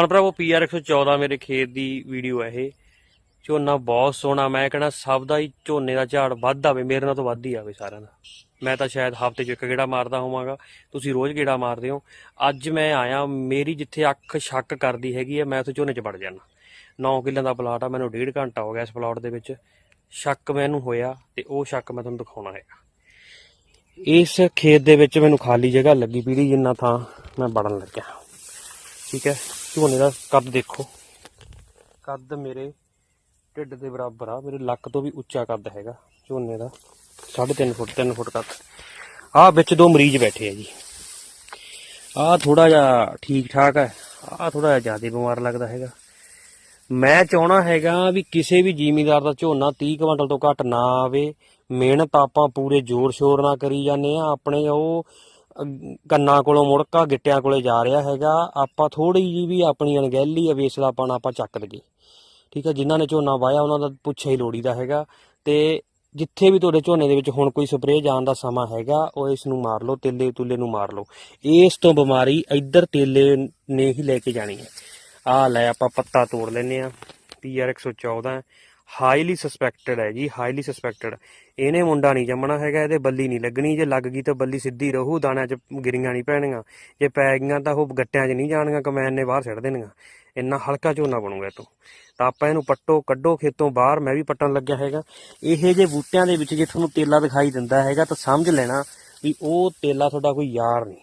ਹੁਣ ਭਰਾਵੋ ਪੀਆਰ 114 ਮੇਰੇ ਖੇਤ ਦੀ ਵੀਡੀਓ ਹੈ ਇਹ। ਝੋਨਾ ਬਹੁਤ ਸੋਹਣਾ, ਮੈਂ ਕਹਿੰਦਾ ਸਭ ਦਾ ਹੀ ਝੋਨੇ ਦਾ ਝਾੜ ਵੱਧ ਆਵੇ, ਮੇਰੇ ਨਾਲ ਤਾਂ ਵੱਧ ਹੀ ਆਵੇ ਸਾਰਿਆਂ ਦਾ। ਮੈਂ ਤਾਂ ਸ਼ਾਇਦ ਹਫ਼ਤੇ 'ਚ ਇੱਕ ਗੇੜਾ ਮਾਰਦਾ ਹੋਵਾਂਗਾ। ਤੁਸੀਂ ਰੋਜ਼ ਗੇੜਾ ਮਾਰਦੇ ਹੋ। ਅੱਜ ਮੈਂ ਆਇਆ, ਮੇਰੀ ਜਿੱਥੇ ਅੱਖ ਸ਼ੱਕ ਕਰਦੀ ਹੈਗੀ ਹੈ ਮੈਂ ਉੱਥੇ ਝੋਨੇ 'ਚ ਵੜ ਜਾਣਾ 9 ਕਿੱਲਿਆਂ ਦਾ ਪਲਾਟ ਆ, ਮੈਨੂੰ ਡੇਢ ਘੰਟਾ ਹੋ ਗਿਆ ਇਸ ਪਲਾਟ ਦੇ ਵਿੱਚ। ਸ਼ੱਕ ਮੈਨੂੰ ਹੋਇਆ ਤੇ ਉਹ ਸ਼ੱਕ ਮੈਂ ਤੁਹਾਨੂੰ ਦਿਖਾਉਣਾ ਹੈਗਾ। ਇਸ ਖੇਤ ਦੇ ਵਿੱਚ ਮੈਨੂੰ ਖਾਲੀ ਜਗ੍ਹਾ ਲੱਗੀ ਪੀੜੀ ਜਿੰਨਾ ਥਾਂ ਮੈਂ ਵੜਨ ਲੱਗਿਆ। ਠੀਕ ਹੈ? ਝੋਨੇ ਦਾ ਕੱਦ ਦੇਖੋ। ਕੱਦ ਮੇਰੇ ਢਿੱਡ ਦੇ ਬਰਾਬਰ ਆ। ਮੇਰੇ ਲੱਕ ਤੋਂ ਵੀ ਉੱਚਾ ਕੱਦ ਹੈਗਾ ਝੋਨੇ ਦਾ। 3.5 ਫੁੱਟ 3 ਫੁੱਟ ਕੱਦ ਆਹ ਵਿੱਚ ਦੋ ਮਰੀਜ਼ ਬੈਠੇ ਆ ਜੀ। ਆਹ ਥੋੜਾ ਜਿਹਾ ਠੀਕ ਠਾਕ ਹੈ। ਆਹ ਥੋੜਾ ਜਿਹਾ ਜ਼ਿਆਦਾ ਬਿਮਾਰ ਲੱਗਦਾ ਹੈਗਾ। ਮੈਂ ਚਾਹਣਾ ਹੈਗਾ ਵੀ ਕਿਸੇ ਵੀ ਜ਼ਿਮੀਦਾਰ ਦਾ ਝੋਨਾ 30 ਕੁਇੰਟਲ ਤੋਂ ਘੱਟ ਨਾ ਆਵੇ। ਮਿਹਨਤ ਆਪਾਂ ਪੂਰੇ ਜ਼ੋਰ ਸ਼ੋਰ ਨਾਲ ਕਰੀ ਜਾਂਦੇ ਆ। ਆਪਣੇ ਉਹ ਕੰਨਾਂ ਕੋਲੋਂ ਮੁੜਕਾ, ਗਿੱਟਿਆਂ ਕੋਲੇ ਜਾ ਰਿਹਾ ਹੈਗਾ। ਆਪਾਂ ਥੋੜੀ ਜੀ ਵੀ ਆਪਣੀ ਅਣਗਹਿਲੀ ਅਵੇਸਲਾਪਣ ਆਪਾਂ ਚੱਕ ਲਈਏ। ਠੀਕ ਹੈ, ਜਿਨ੍ਹਾਂ ਨੇ ਝੋਨਾ ਵਾਇਆ ਉਹਨਾਂ ਦਾ ਪੁੱਛੇ ਹੀ ਲੋੜੀਦਾ ਹੈਗਾ। ਤੇ ਜਿੱਥੇ ਵੀ ਤੁਹਾਡੇ ਝੋਨੇ ਦੇ ਵਿੱਚ ਹੁਣ ਕੋਈ ਸਪਰੇਅ ਜਾਣ ਦਾ ਸਮਾਂ ਹੈਗਾ, ਉਹ ਇਸ ਨੂੰ ਮਾਰ ਲਓ, ਤੇਲੇ ਤੁਲੇ ਨੂੰ ਮਾਰ ਲਓ। ਇਸ ਤੋਂ ਬਿਮਾਰੀ ਇੱਧਰ ਤੇਲੇ ਨੇ ਹੀ ਲੈ ਕੇ ਜਾਣੀ ਹੈ। ਆ ਲੈ ਆਪਾਂ ਪੱਤਾ ਤੋੜ ਲੈਨੇ ਆ ਪੀਆਰ 114 ਹਾਈਲੀ ਸਸਪੈਕਟਡ ਹੈ ਜੀ ਹਾਈਲੀ ਸਸਪੈਕਟਡ ਇਹਨੇ ਮੁੰਡਾ ਨਹੀਂ ਜੰਮਣਾ ਹੈਗਾ, ਇਹਦੇ ਬੱਲੀ ਨਹੀਂ ਲੱਗਣੀ। ਜੇ ਲੱਗ ਗਈ ਤਾਂ ਬੱਲੀ ਸਿੱਧੀ ਰਹੂ, ਦਾਣਿਆਂ 'ਚ ਗਿਰੀਆਂ ਨਹੀਂ ਪੈਣੀਆਂ। ਜੇ ਪੈ ਗਈਆਂ ਤਾਂ ਉਹ ਗੱਟਿਆਂ 'ਚ ਨਹੀਂ ਜਾਣੀਆਂ, ਕਮੈਨ ਨੇ ਬਾਹਰ ਛੱਡ ਦੇਣੀਆਂ। ਇੰਨਾ ਹਲਕਾ ਝੋਨਾ ਬਣੂਗਾ ਇਹ ਤੋਂ। ਤਾਂ ਆਪਾਂ ਇਹਨੂੰ ਪੱਟੋ, ਕੱਢੋ ਖੇਤੋਂ ਬਾਹਰ, ਮੈਂ ਵੀ ਪੱਟਣ ਲੱਗਿਆ ਹੈਗਾ। ਇਹ ਜੇ ਬੂਟਿਆਂ ਦੇ ਵਿੱਚ ਜੇ ਤੁਹਾਨੂੰ ਤੇਲਾ ਦਿਖਾਈ ਦਿੰਦਾ ਹੈਗਾ ਤਾਂ ਸਮਝ ਲੈਣਾ ਵੀ ਉਹ ਤੇਲਾ ਤੁਹਾਡਾ ਕੋਈ ਯਾਰ ਨਹੀਂ।